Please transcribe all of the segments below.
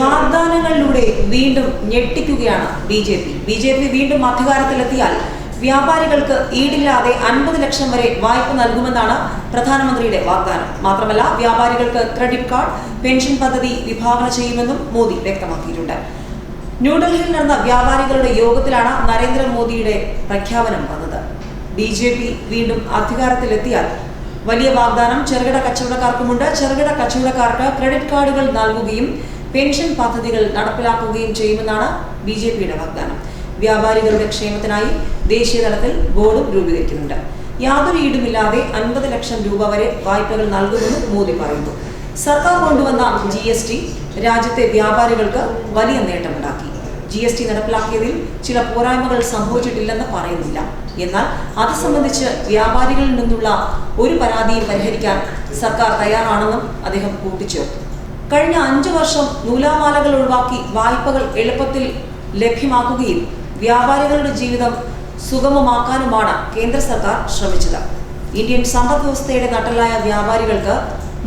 വാഗ്ദാനങ്ങളിലൂടെ വീണ്ടും ഞെട്ടിക്കുകയാണ് B J P. B J P വീണ്ടും അധികാരത്തിലെത്തിയാൽ വ്യാപാരികൾക്ക് ഈടില്ലാതെ അൻപത് ലക്ഷം വരെ വായ്പ നൽകുമെന്നാണ് പ്രധാനമന്ത്രിയുടെ വാഗ്ദാനം. മാത്രമല്ല വ്യാപാരികൾക്ക് ക്രെഡിറ്റ് കാർഡ് പെൻഷൻ പദ്ധതി വിഭാവന ചെയ്യുമെന്നും മോദി വ്യക്തമാക്കിയിട്ടുണ്ട്. ന്യൂഡൽഹിയിൽ നടന്ന വ്യാപാരികളുടെ യോഗത്തിലാണ് നരേന്ദ്രമോദിയുടെ പ്രഖ്യാപനം വന്നത്. ബി ജെ പി വീണ്ടും അധികാരത്തിലെത്തിയാൽ വലിയ വാഗ്ദാനം ചെറുകിട കച്ചവടക്കാർക്കുമുണ്ട്. ചെറുകിട കച്ചവടക്കാർക്ക് ക്രെഡിറ്റ് കാർഡുകൾ നൽകുകയും പെൻഷൻ പദ്ധതികൾ നടപ്പിലാക്കുകയും ചെയ്യുമെന്നാണ് ബി ജെ പിയുടെ വാഗ്ദാനം. വ്യാപാരികളുടെ ക്ഷേമത്തിനായി ദേശീയ തലത്തിൽ ബോർഡും രൂപീകരിക്കുന്നുണ്ട്. യാതൊരു ഈടുമില്ലാതെ അൻപത് ലക്ഷം രൂപ വരെ വായ്പകൾ നൽകുമെന്നും മോദി പറയുന്നു. സർക്കാർ കൊണ്ടുവന്ന ജി എസ് ടി രാജ്യത്തെ വ്യാപാരികൾക്ക് വലിയ നേട്ടമുണ്ടാക്കി. ജി എസ് ടി നടപ്പിലാക്കിയതിൽ ചില പോരായ്മകൾ സംഭവിച്ചിട്ടില്ലെന്ന് പറയുന്നില്ല. എന്നാൽ അത് സംബന്ധിച്ച് വ്യാപാരികളിൽ നിന്നുള്ള ഒരു പരാതിയും പരിഹരിക്കാൻ സർക്കാർ തയ്യാറാണെന്നും അദ്ദേഹം കൂട്ടിച്ചേർത്തു. കഴിഞ്ഞ അഞ്ചു വർഷം നൂലാമാലകൾ ഒഴിവാക്കി വായ്പകൾ എളുപ്പത്തിൽ ലഭ്യമാക്കുകയും വ്യാപാരികളുടെ ജീവിതം സുഗമമാക്കാനുമാണ് കേന്ദ്ര സർക്കാർ ശ്രമിച്ചത്. ഇന്ത്യൻ സമ്പദ് വ്യവസ്ഥയുടെ നട്ടലായ വ്യാപാരികൾക്ക്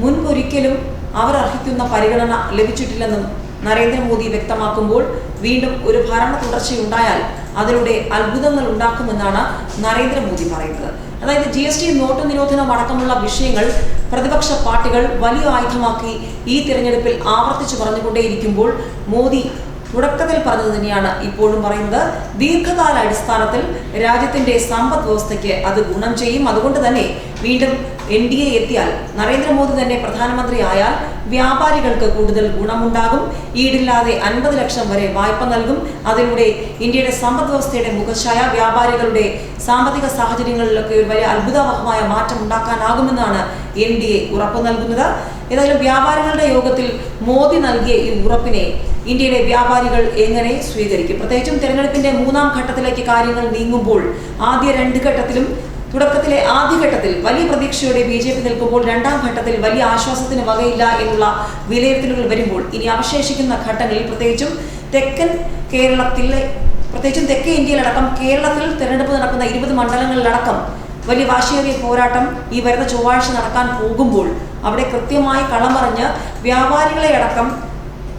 മുൻപൊരിക്കലും അവർ അർഹിക്കുന്ന പരിഗണന ലഭിച്ചിട്ടില്ലെന്നും നരേന്ദ്രമോദി വ്യക്തമാക്കുമ്പോൾ വീണ്ടും ഒരു ഭരണ തുടർച്ചയുണ്ടായാൽ അതിലൂടെ അത്ഭുതങ്ങൾ ഉണ്ടാക്കുമെന്നാണ് നരേന്ദ്രമോദി പറയുന്നത്. അതായത് ജി എസ് ടി നോട്ട് നിരോധനം അടക്കമുള്ള വിഷയങ്ങൾ പ്രതിപക്ഷ പാർട്ടികൾ വലിയ ആയുധമാക്കി ഈ തിരഞ്ഞെടുപ്പിൽ ആവർത്തിച്ചു പറഞ്ഞുകൊണ്ടേയിരിക്കുമ്പോൾ മോദി തുടക്കത്തിൽ പറഞ്ഞത് തന്നെയാണ്. ഇപ്പോഴും പറയുന്നത് ദീർഘകാല അടിസ്ഥാനത്തിൽ രാജ്യത്തിന്റെ സമ്പദ് വ്യവസ്ഥയ്ക്ക് അത് ഗുണം ചെയ്യും. അതുകൊണ്ട് തന്നെ വീണ്ടും എൻ ഡി എ എത്തിയാൽ നരേന്ദ്രമോദി തന്നെ പ്രധാനമന്ത്രിയായാൽ വ്യാപാരികൾക്ക് കൂടുതൽ ഗുണമുണ്ടാകും. ഈടില്ലാതെ അൻപത് ലക്ഷം വരെ വായ്പ നൽകും. അതിലൂടെ ഇന്ത്യയുടെ സമ്പദ് വ്യവസ്ഥയുടെ മുഖച്ഛായ വ്യാപാരികളുടെ സാമ്പത്തിക സാഹചര്യങ്ങളിലൊക്കെ ഒരു വലിയ അത്ഭുതാവഹമായ മാറ്റം ഉണ്ടാക്കാനാകുമെന്നാണ് എൻ ഡി എ ഉറപ്പ് നൽകുന്നത്. ഏതായാലും വ്യാപാരികളുടെ യോഗത്തിൽ മോദി നൽകിയ ഈ ഉറപ്പിനെ ഇന്ത്യയിലെ വ്യാപാരികൾ എങ്ങനെ സ്വീകരിക്കും? പ്രത്യേകിച്ചും തെരഞ്ഞെടുപ്പിന്റെ മൂന്നാം ഘട്ടത്തിലേക്ക് കാര്യങ്ങൾ നീങ്ങുമ്പോൾ ആദ്യ രണ്ട് ഘട്ടത്തിലും തുടക്കത്തിലെ ആദ്യഘട്ടത്തിൽ വലിയ പ്രതീക്ഷയോടെ ബി ജെ പി നിൽക്കുമ്പോൾ രണ്ടാം ഘട്ടത്തിൽ വലിയ ആശ്വാസത്തിന് വകയില്ല എന്നുള്ള വിലയിരുത്തലുകൾ വരുമ്പോൾ ഇനി അവശേഷിക്കുന്ന ഘട്ടങ്ങളിൽ പ്രത്യേകിച്ചും തെക്കൻ കേരളത്തിലെ പ്രത്യേകിച്ചും തെക്കേ ഇന്ത്യയിലടക്കം കേരളത്തിൽ തെരഞ്ഞെടുപ്പ് നടക്കുന്ന ഇരുപത് മണ്ഡലങ്ങളിലടക്കം വലിയ വാശിയേറിയ പോരാട്ടം ഈ വരുന്ന ചൊവ്വാഴ്ച നടക്കാൻ പോകുമ്പോൾ അവിടെ കൃത്യമായി കളമറിഞ്ഞ് വ്യാപാരികളെ അടക്കം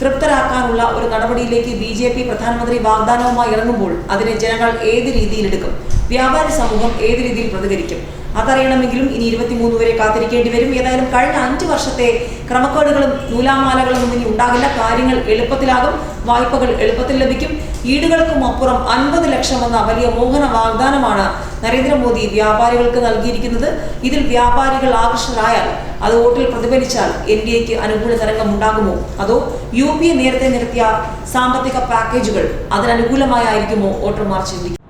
തൃപ്തരാക്കാനുള്ള ഒരു നടപടിയിലേക്ക് ബി ജെ പി പ്രധാനമന്ത്രി വാഗ്ദാനവുമായി ഇറങ്ങുമ്പോൾ അതിനെ ജനങ്ങൾ ഏത് രീതിയിലെടുക്കും? വ്യാപാരി സമൂഹം ഏത് രീതിയിൽ പ്രതികരിക്കും? അതറിയണമെങ്കിലും ഇനി ഇരുപത്തിമൂന്ന് വരെ കാത്തിരിക്കേണ്ടി വരും. ഏതായാലും കഴിഞ്ഞ അഞ്ച് വർഷത്തെ ക്രമക്കേടുകളും നൂലാമാലകളും ഒന്നും ഇനി ഉണ്ടാകില്ല. കാര്യങ്ങൾ എളുപ്പത്തിലാകും. വായ്പകൾ എളുപ്പത്തിൽ ലഭിക്കും. ഈടുകൾക്കും അപ്പുറം അൻപത് ലക്ഷം എന്ന വലിയ മോഹന വാഗ്ദാനമാണ് നരേന്ദ്രമോദി വ്യാപാരികൾക്ക് നൽകിയിരിക്കുന്നത്. ഇതിൽ വ്യാപാരികൾ ആകർഷകരായാൽ അത് വോട്ടിൽ പ്രതിഫലിച്ചാൽ എൻ ഡി എക്ക് അനുകൂല തരംഗം ഉണ്ടാകുമോ? അതോ യു പി എ നേരത്തെ നിർത്തിയ സാമ്പത്തിക പാക്കേജുകൾ അതിനനുകൂലമായിരിക്കുമോ വോട്ടർമാർ ചിന്തിക്കും